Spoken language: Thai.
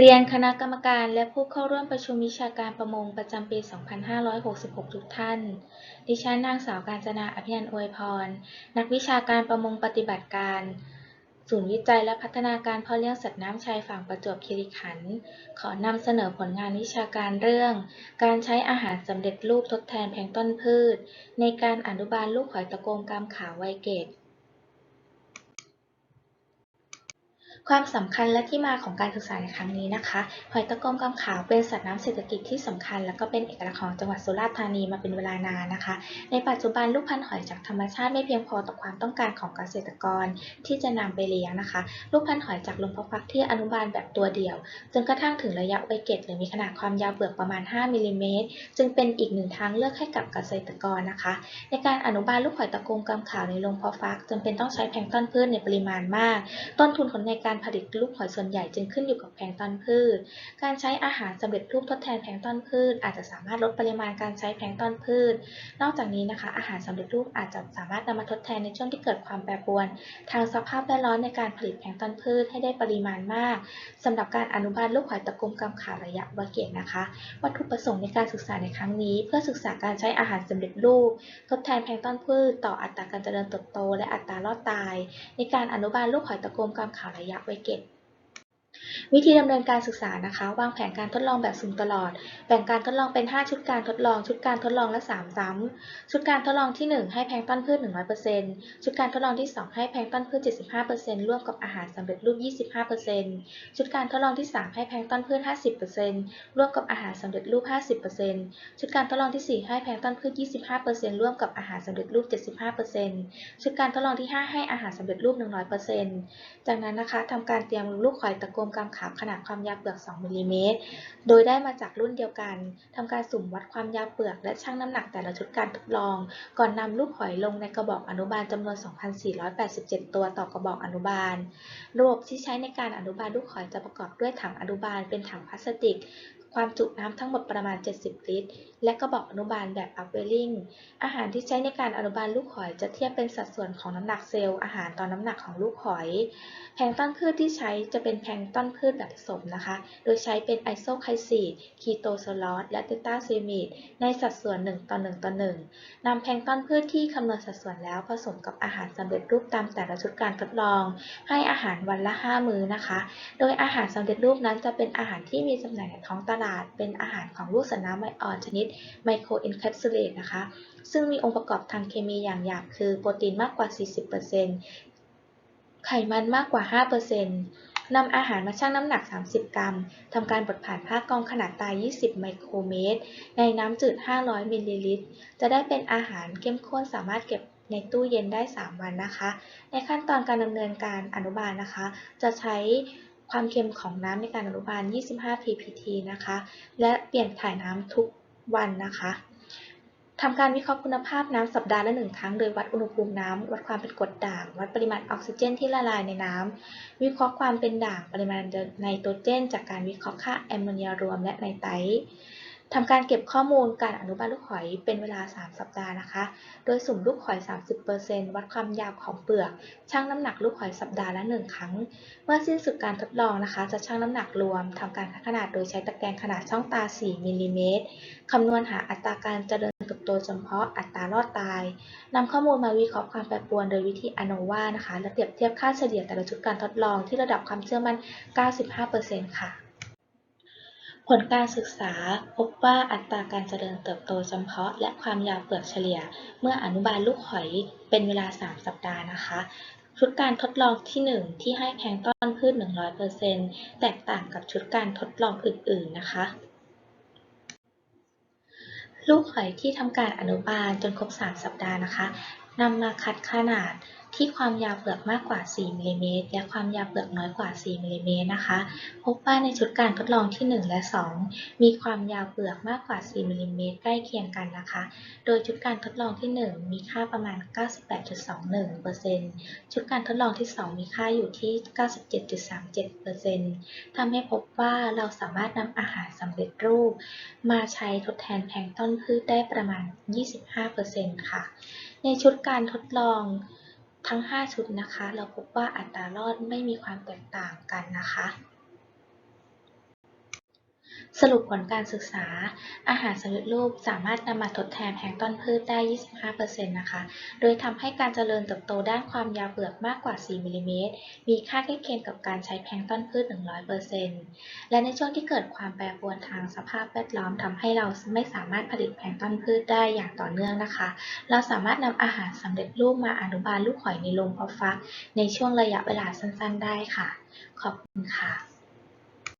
เรียนคณะกรรมการและผู้เข้าร่วมประชุมวิชาการประมงประจำปี 2566 ทุกท่าน ดิฉันนางสาวกาญจนาอภินันอวยพร นักวิชาการประมงปฏิบัติการ ศูนย์วิจัยและพัฒนาการเพาะเลี้ยงสัตว์น้ำชายฝั่งประจวบคีรีขันธ์ ขอนำเสนอผลงานวิชาการเรื่อง การใช้อาหารสำเร็จรูปทดแทนแพลงต้นพืช ในการอนุบาลลูกหอยตะโกงกามขาวไวเกต ความสำคัญและที่มาของการศึกษาในครั้งนี้นะคะ หอยตะโกมกำขาวเป็นสัตว์น้ำเศรษฐกิจที่สำคัญ และก็เป็นเอกลักษณ์ของจังหวัดสุราษฎร์ธานีมาเป็นเวลานานนะคะ ในปัจจุบันลูกพันธุ์หอยจากธรรมชาติไม่เพียงพอต่อความต้องการของเกษตรกรที่จะนำไปเลี้ยงนะคะ ลูกพันธุ์หอยจากโรงพาะพักที่อนุบาลแบบตัวเดี่ยว จนกระทั่งถึงระยะไวเกตหรือมีขนาดความยาวเปลือกประมาณ 5มิลลิเมตรจึงเป็นอีกหนึ่งทางเลือกให้กับเกษตรกรนะคะ ในการอนุบาลลูกหอยตะโกงกำขาวในโรงพาะฟักจำเป็นต้องใช้แพลงต้นพืชในปริมาณมาก ต้นทุนของในการผลิตลูกหอยส่วนใหญ่จึงขึ้นอยู่กับแพลงต้นพืช การใช้อาหารสำเร็จรูปทดแทนแพลงต้นพืช อาจจะสามารถลดปริมาณการใช้แพลงต้นพืช นอกจากนี้นะคะ อาหารสำเร็จรูปอาจจะสามารถนำมาทดแทนในช่วงที่เกิดความแปรปรวน ทางสภาพแวดล้อมในการผลิตแพลงต้นพืชให้ได้ปริมาณมากสำหรับการอนุบาลลูกหอยตะกุมกำขาระยะวเกตนะคะ วัตถุประสงค์ในการศึกษาในครั้งนี้ เพื่อศึกษาการใช้อาหารสำเร็จรูป ทดแทนแพลงต้นพืช ต่ออัตราการเจริญเติบโต และอัตรารอดตาย ในการอนุบาลลูกหอยตะกุมกำขาระยะไวิธีดำเนินการศึกษานะคะ วางแผนการทดลองแบบสุ่มตลอด แบ่งการทดลองเป็น 5 ชุดการทดลอง ชุดการทดลองละ3ซ้ำชุดการทดลองที่ 1 ให้แพงต้นพืช 100%ชุดการทดลองที่ 2 ให้แพงต้นพืช 75%ร่วมกับอาหารสำเร็จรูป 25%ชุดการทดลองที่ 3 ให้แพงต้นพืช 50%ร่วมกับอาหารสำเร็จรูป 50%ชุดการทดลองที่ 4 ให้แพงต้นพืช 25%ร่วมกับอาหารสำเร็จรูป 75%ชุดการทดลองที่ 5 ให้อาหารสำเร็จรูป 100%จากนั้นนะคะทำการเตรียมลูกหอยตะโกมกามขาวขนาดความยาวเปลือก 2มิลลิเมตร โดยได้มาจากรุ่นเดียวกันทำการสุ่มวัดความยาวเปลือก และชั่งน้ำหนักแต่ละชุดการทดลอง ก่อนนำลูกหอยลงในกระบอกอนุบาลจำนวน 2,487 ตัวต่อกระบอกอนุบาล ระบบที่ใช้ในการอนุบาลลูกหอยจะประกอบด้วยถังอนุบาลเป็นถังพลาสติก ความจุน้ำทั้งหมดประมาณ 70 ลิตร และกระบอกอนุบาลแบบอัพเวลลิงอาหารที่ใช้ในการอนุบาลลูกหอยจะเทียบเป็นสัดส่วนของน้ำหนักเซลล์อาหารต่อน้ำหนักของลูกหอย แพลงต้นพืชที่ใช้จะเป็นแพลงต้นพืชแบบผสมนะคะ โดยใช้เป็นไอโซไคซีดคีโตโซลอสและเตต้าเซมิดในสัดส่วน 1 ต่อ 1 ต่อ 1นำแพลงต้นพืชที่คำนวณสัดส่วนแล้วผสมกับอาหารสำเร็จรูปตามแต่ละชุดการทดลอง ให้อาหารวันละ 5 มื้อนะคะ โดยอาหารสำเร็จรูปนั้นจะเป็นอาหารที่มีจำหน่ายในท้องตลาดเป็นอาหารของลูกสัตว์น้ำไมอ่อนชนิดไมโครเอนแคปซูลเลตนะคะ ซึ่งมีองค์ประกอบทางเคมีอย่างหยาบคือโปรตีนมากกว่า 40%ไขมันมากกว่า 5%นำอาหารมาชั่งน้ำหนัก 30 กรัม ทำการบดผ่านผ้ากรองขนาดตาย 20 ไมโครเมตร ในน้ำจืด 500 มิลลิลิตร จะได้เป็นอาหารเข้มข้นสามารถเก็บในตู้เย็นได้ 3 วันนะคะ ในขั้นตอนการดำเนินการอนุบาลนะคะ จะใช้ ความเค็มของน้ำในการอนุบาล 25 ppt นะคะ และเปลี่ยนถ่ายน้ำทุกวันนะคะทำการวิเคราะห์คุณภาพน้ำสัปดาห์ละหนึ่งครั้ง โดยวัดอุณหภูมิน้ำ วัดความเป็นกรดด่าง วัดปริมาณออกซิเจนที่ละลายในน้ำ วิเคราะห์ความเป็นด่าง ปริมาณไนโตรเจน จากการวิเคราะห์ค่าแอมโมเนียรวมและไนไตร ทำการเก็บข้อมูลการอนุบาลลูกหอยเป็นเวลา 3 สัปดาห์นะคะ โดยสุ่มลูกหอย 30%วัดความยาวของเปลือก ชั่งน้ำหนักลูกหอยสัปดาห์ละ 1 ครั้ง เมื่อสิ้นสุดการทดลองนะคะ จะชั่งน้ำหนักรวมทำการคัดขนาดโดยใช้ตะแกรงขนาดช่องตา 4 มิลลิเมตรคำนวณหาอัตราการเจริญเติบโตเฉพาะอัตรารอดตายนำข้อมูลมาวิเคราะห์ความแปรปรวนโดยวิธีอโนวานะคะ และเปรียบเทียบค่าเฉลี่ยแต่ละชุดการทดลองที่ระดับความเชื่อมั่น 95%ค่ะ ผลการศึกษาพบว่าอัตราการเจริญเติบโตจำเพาะ และความยาวเปลือกเฉลี่ย เมื่ออนุบาลลูกหอยเป็นเวลา 3 สัปดาห์นะคะชุดการทดลองที่ 1 ที่ให้แพงต้อนพืช 100%แตกต่างกับชุดการทดลองอื่น ๆ นะคะ ลูกหอยที่ทำการอนุบาลจนครบ 3 สัปดาห์นะคะนำมาคัดขนาดที่ความยาวเปลือกมากกว่า 4มิลลิเมตรและความยาวเปลือกน้อยกว่า 4มิลลิเมตรนะคะ พบว่าในชุดการทดลองที่ 1 และ 2 มีความยาวเปลือกมากกว่า 4มิลลิเมตรใกล้เคียงกันนะคะ โดยชุดการทดลองที่ 1 มีค่าประมาณ 98.21%ชุดการทดลองที่ 2 มีค่าอยู่ที่ 97.37%ทำให้พบว่าเราสามารถนำอาหารสำเร็จรูป มาใช้ทดแทนแพลงต้นพืชได้ประมาณ 25%ค่ะ ในชุดการทดลอง ทั้ง 5 ชุดนะคะ เราพบว่าอัตรารอดไม่มีความแตกต่างกันนะคะ สรุปผลการศึกษา อาหารสำเร็จรูปสามารถนำมาทดแทนแพลงต้นพืชได้ 25%นะคะ โดยทำให้การเจริญเติบโตด้านความยาวเปลือกมากกว่า 4 มิลลิเมตร มีค่าใกล้เคียงกับการใช้แพลงต้นพืช 100%และในช่วงที่เกิดความแปรปรวนทางสภาพแวดล้อมทำให้เราไม่สามารถผลิตแพลงต้นพืชได้อย่างต่อเนื่องนะคะ เราสามารถนำอาหารสำเร็จรูปมาอนุบาลลูกหอยในโรงเพาะฟัก ในช่วงระยะเวลาสั้นๆ ได้ค่ะ ขอบคุณค่ะ